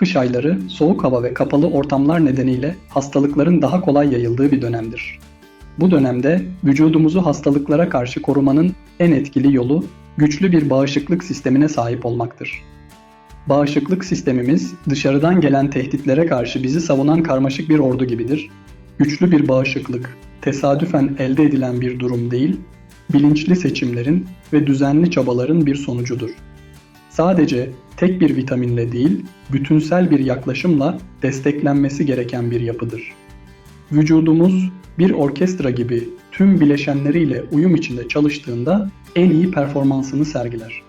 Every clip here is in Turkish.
Kış ayları soğuk hava ve kapalı ortamlar nedeniyle hastalıkların daha kolay yayıldığı bir dönemdir. Bu dönemde vücudumuzu hastalıklara karşı korumanın en etkili yolu güçlü bir bağışıklık sistemine sahip olmaktır. Bağışıklık sistemimiz dışarıdan gelen tehditlere karşı bizi savunan karmaşık bir ordu gibidir. Güçlü bir bağışıklık tesadüfen elde edilen bir durum değil, bilinçli seçimlerin ve düzenli çabaların bir sonucudur. Sadece tek bir vitaminle değil, bütünsel bir yaklaşımla desteklenmesi gereken bir yapıdır. Vücudumuz bir orkestra gibi tüm bileşenleriyle uyum içinde çalıştığında en iyi performansını sergiler.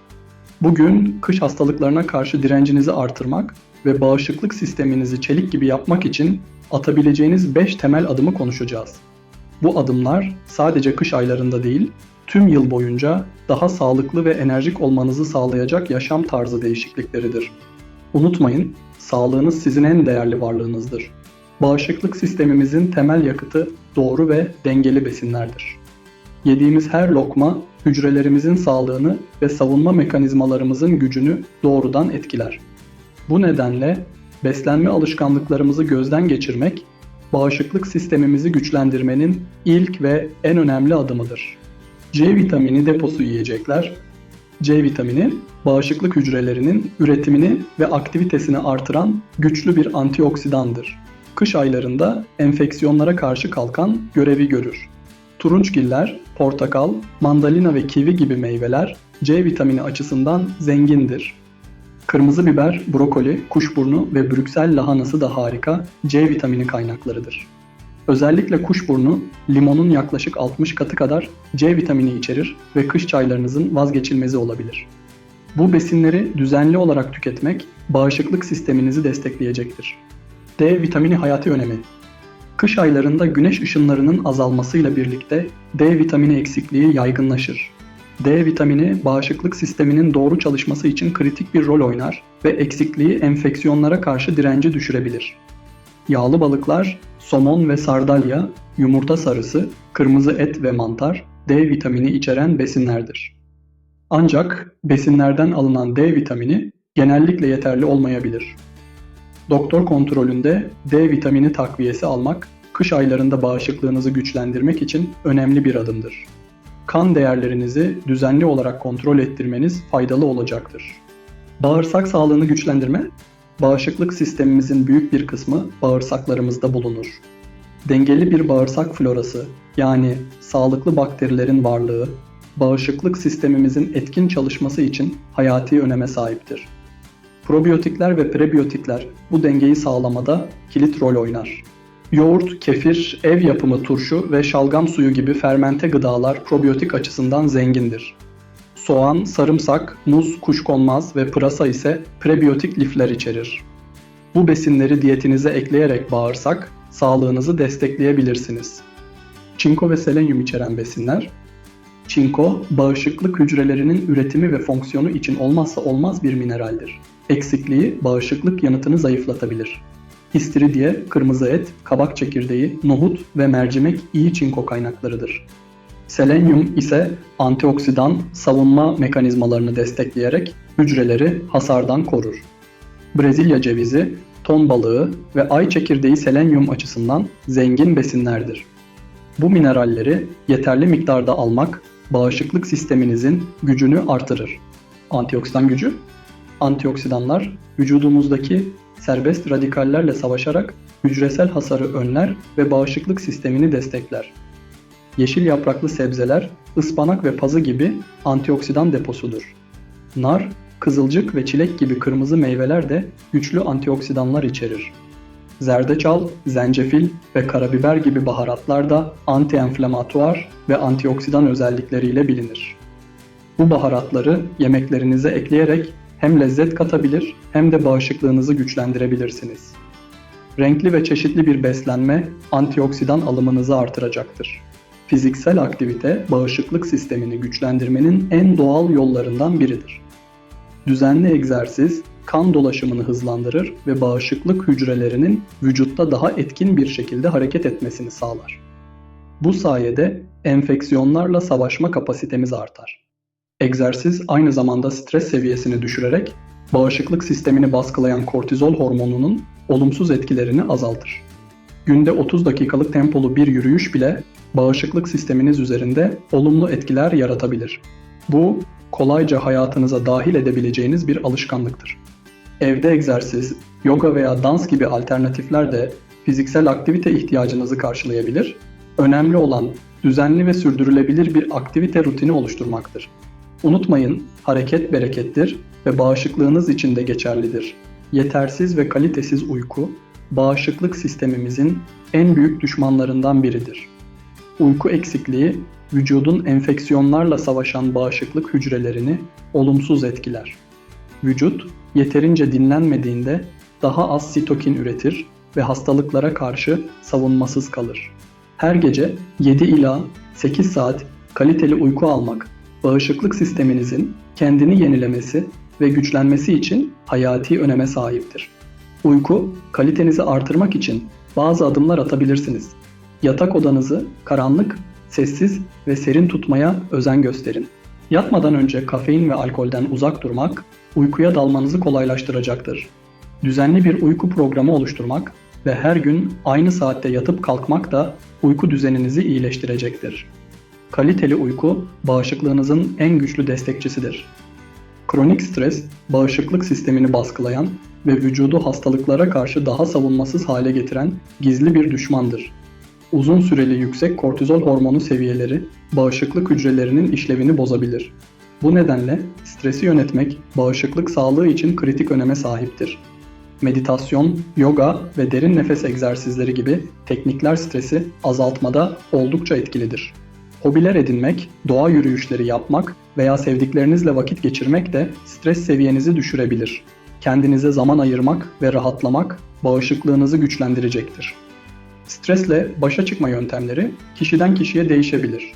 Bugün kış hastalıklarına karşı direncinizi artırmak ve bağışıklık sisteminizi çelik gibi yapmak için atabileceğiniz 5 temel adımı konuşacağız. Bu adımlar sadece kış aylarında değil, tüm yıl boyunca daha sağlıklı ve enerjik olmanızı sağlayacak yaşam tarzı değişiklikleridir. Unutmayın, sağlığınız sizin en değerli varlığınızdır. Bağışıklık sistemimizin temel yakıtı doğru ve dengeli besinlerdir. Yediğimiz her lokma hücrelerimizin sağlığını ve savunma mekanizmalarımızın gücünü doğrudan etkiler. Bu nedenle beslenme alışkanlıklarımızı gözden geçirmek, bağışıklık sistemimizi güçlendirmenin ilk ve en önemli adımıdır. C vitamini deposu yiyecekler. C vitamini, bağışıklık hücrelerinin üretimini ve aktivitesini artıran güçlü bir antioksidandır. Kış aylarında enfeksiyonlara karşı kalkan görevi görür. Turunçgiller, portakal, mandalina ve kivi gibi meyveler C vitamini açısından zengindir. Kırmızı biber, brokoli, kuşburnu ve Brüksel lahanası da harika C vitamini kaynaklarıdır. Özellikle kuşburnu, limonun yaklaşık 60 katı kadar C vitamini içerir ve kış çaylarınızın vazgeçilmezi olabilir. Bu besinleri düzenli olarak tüketmek bağışıklık sisteminizi destekleyecektir. D vitamini hayati önemi. Kış aylarında güneş ışınlarının azalmasıyla birlikte D vitamini eksikliği yaygınlaşır. D vitamini bağışıklık sisteminin doğru çalışması için kritik bir rol oynar ve eksikliği enfeksiyonlara karşı direnci düşürebilir. Yağlı balıklar, somon ve sardalya, yumurta sarısı, kırmızı et ve mantar D vitamini içeren besinlerdir. Ancak besinlerden alınan D vitamini genellikle yeterli olmayabilir. Doktor kontrolünde D vitamini takviyesi almak, kış aylarında bağışıklığınızı güçlendirmek için önemli bir adımdır. Kan değerlerinizi düzenli olarak kontrol ettirmeniz faydalı olacaktır. Bağırsak sağlığını güçlendirme, bağışıklık sistemimizin büyük bir kısmı bağırsaklarımızda bulunur. Dengeli bir bağırsak florası, yani sağlıklı bakterilerin varlığı, bağışıklık sistemimizin etkin çalışması için hayati öneme sahiptir. Probiyotikler ve prebiyotikler bu dengeyi sağlamada kilit rol oynar. Yoğurt, kefir, ev yapımı turşu ve şalgam suyu gibi fermente gıdalar probiyotik açısından zengindir. Soğan, sarımsak, muz, kuşkonmaz ve pırasa ise prebiyotik lifler içerir. Bu besinleri diyetinize ekleyerek bağırsak, sağlığınızı destekleyebilirsiniz. Çinko ve selenyum içeren besinler, Çinko, bağışıklık hücrelerinin üretimi ve fonksiyonu için olmazsa olmaz bir mineraldir. Eksikliği bağışıklık yanıtını zayıflatabilir. İstiridye, kırmızı et, kabak çekirdeği, nohut ve mercimek iyi çinko kaynaklarıdır. Selenyum ise antioksidan savunma mekanizmalarını destekleyerek hücreleri hasardan korur. Brezilya cevizi, ton balığı ve ay çekirdeği selenyum açısından zengin besinlerdir. Bu mineralleri yeterli miktarda almak bağışıklık sisteminizin gücünü artırır. Antioksidan gücü Antioksidanlar vücudumuzdaki serbest radikallerle savaşarak hücresel hasarı önler ve bağışıklık sistemini destekler. Yeşil yapraklı sebzeler, ıspanak ve pazı gibi antioksidan deposudur. Nar, kızılcık ve çilek gibi kırmızı meyveler de güçlü antioksidanlar içerir. Zerdeçal, zencefil ve karabiber gibi baharatlar da anti-enflamatuar ve antioksidan özellikleriyle bilinir. Bu baharatları yemeklerinize ekleyerek hem lezzet katabilir hem de bağışıklığınızı güçlendirebilirsiniz. Renkli ve çeşitli bir beslenme antioksidan alımınızı artıracaktır. Fiziksel aktivite bağışıklık sistemini güçlendirmenin en doğal yollarından biridir. Düzenli egzersiz kan dolaşımını hızlandırır ve bağışıklık hücrelerinin vücutta daha etkin bir şekilde hareket etmesini sağlar. Bu sayede enfeksiyonlarla savaşma kapasitemiz artar. Egzersiz aynı zamanda stres seviyesini düşürerek bağışıklık sistemini baskılayan kortizol hormonunun olumsuz etkilerini azaltır. Günde 30 dakikalık tempolu bir yürüyüş bile bağışıklık sisteminiz üzerinde olumlu etkiler yaratabilir. Bu kolayca hayatınıza dahil edebileceğiniz bir alışkanlıktır. Evde egzersiz, yoga veya dans gibi alternatifler de fiziksel aktivite ihtiyacınızı karşılayabilir. Önemli olan düzenli ve sürdürülebilir bir aktivite rutini oluşturmaktır. Unutmayın, hareket berekettir ve bağışıklığınız için de geçerlidir. Yetersiz ve kalitesiz uyku, bağışıklık sistemimizin en büyük düşmanlarından biridir. Uyku eksikliği, vücudun enfeksiyonlarla savaşan bağışıklık hücrelerini olumsuz etkiler. Vücut yeterince dinlenmediğinde daha az sitokin üretir ve hastalıklara karşı savunmasız kalır. Her gece 7 ila 8 saat kaliteli uyku almak, bağışıklık sisteminizin kendini yenilemesi ve güçlenmesi için hayati öneme sahiptir. Uyku kalitenizi artırmak için bazı adımlar atabilirsiniz. Yatak odanızı karanlık, sessiz ve serin tutmaya özen gösterin. Yatmadan önce kafein ve alkolden uzak durmak uykuya dalmanızı kolaylaştıracaktır. Düzenli bir uyku programı oluşturmak ve her gün aynı saatte yatıp kalkmak da uyku düzeninizi iyileştirecektir. Kaliteli uyku bağışıklığınızın en güçlü destekçisidir. Kronik stres, bağışıklık sistemini baskılayan ve vücudu hastalıklara karşı daha savunmasız hale getiren gizli bir düşmandır. Uzun süreli yüksek kortizol hormonu seviyeleri bağışıklık hücrelerinin işlevini bozabilir. Bu nedenle stresi yönetmek bağışıklık sağlığı için kritik öneme sahiptir. Meditasyon, yoga ve derin nefes egzersizleri gibi teknikler stresi azaltmada oldukça etkilidir. Hobiler edinmek, doğa yürüyüşleri yapmak veya sevdiklerinizle vakit geçirmek de stres seviyenizi düşürebilir. Kendinize zaman ayırmak ve rahatlamak bağışıklığınızı güçlendirecektir. Stresle başa çıkma yöntemleri kişiden kişiye değişebilir.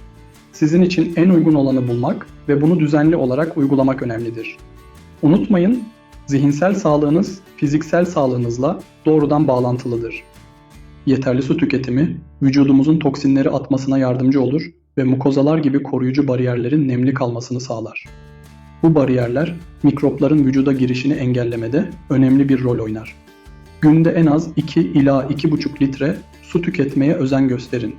Sizin için en uygun olanı bulmak ve bunu düzenli olarak uygulamak önemlidir. Unutmayın, zihinsel sağlığınız fiziksel sağlığınızla doğrudan bağlantılıdır. Yeterli su tüketimi vücudumuzun toksinleri atmasına yardımcı olur ve mukozalar gibi koruyucu bariyerlerin nemli kalmasını sağlar. Bu bariyerler mikropların vücuda girişini engellemede önemli bir rol oynar. Günde en az 2 ila 2,5 litre su tüketmeye özen gösterin.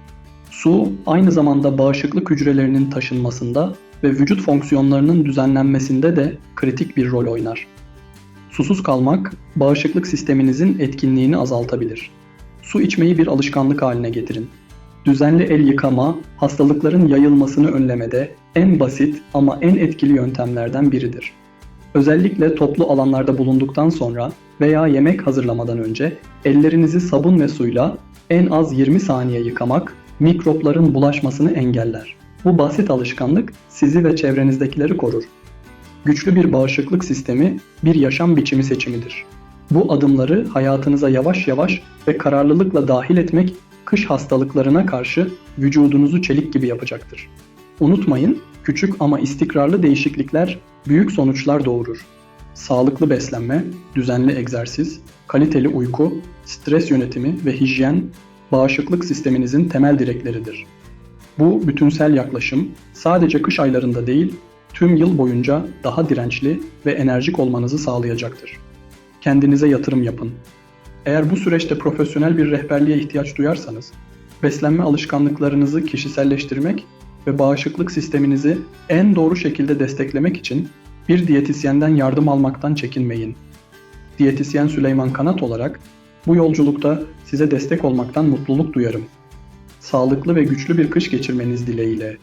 Su aynı zamanda bağışıklık hücrelerinin taşınmasında ve vücut fonksiyonlarının düzenlenmesinde de kritik bir rol oynar. Susuz kalmak bağışıklık sisteminizin etkinliğini azaltabilir. Su içmeyi bir alışkanlık haline getirin. Düzenli el yıkama, hastalıkların yayılmasını önlemede en basit ama en etkili yöntemlerden biridir. Özellikle toplu alanlarda bulunduktan sonra veya yemek hazırlamadan önce ellerinizi sabun ve suyla en az 20 saniye yıkamak mikropların bulaşmasını engeller. Bu basit alışkanlık sizi ve çevrenizdekileri korur. Güçlü bir bağışıklık sistemi bir yaşam biçimi seçimidir. Bu adımları hayatınıza yavaş yavaş ve kararlılıkla dahil etmek kış hastalıklarına karşı vücudunuzu çelik gibi yapacaktır. Unutmayın, küçük ama istikrarlı değişiklikler büyük sonuçlar doğurur. Sağlıklı beslenme, düzenli egzersiz, kaliteli uyku, stres yönetimi ve hijyen bağışıklık sisteminizin temel direkleridir. Bu bütünsel yaklaşım sadece kış aylarında değil, tüm yıl boyunca daha dirençli ve enerjik olmanızı sağlayacaktır. Kendinize yatırım yapın. Eğer bu süreçte profesyonel bir rehberliğe ihtiyaç duyarsanız, beslenme alışkanlıklarınızı kişiselleştirmek ve bağışıklık sisteminizi en doğru şekilde desteklemek için bir diyetisyenden yardım almaktan çekinmeyin. Diyetisyen Süleyman Kanat olarak bu yolculukta size destek olmaktan mutluluk duyarım. Sağlıklı ve güçlü bir kış geçirmeniz dileğiyle.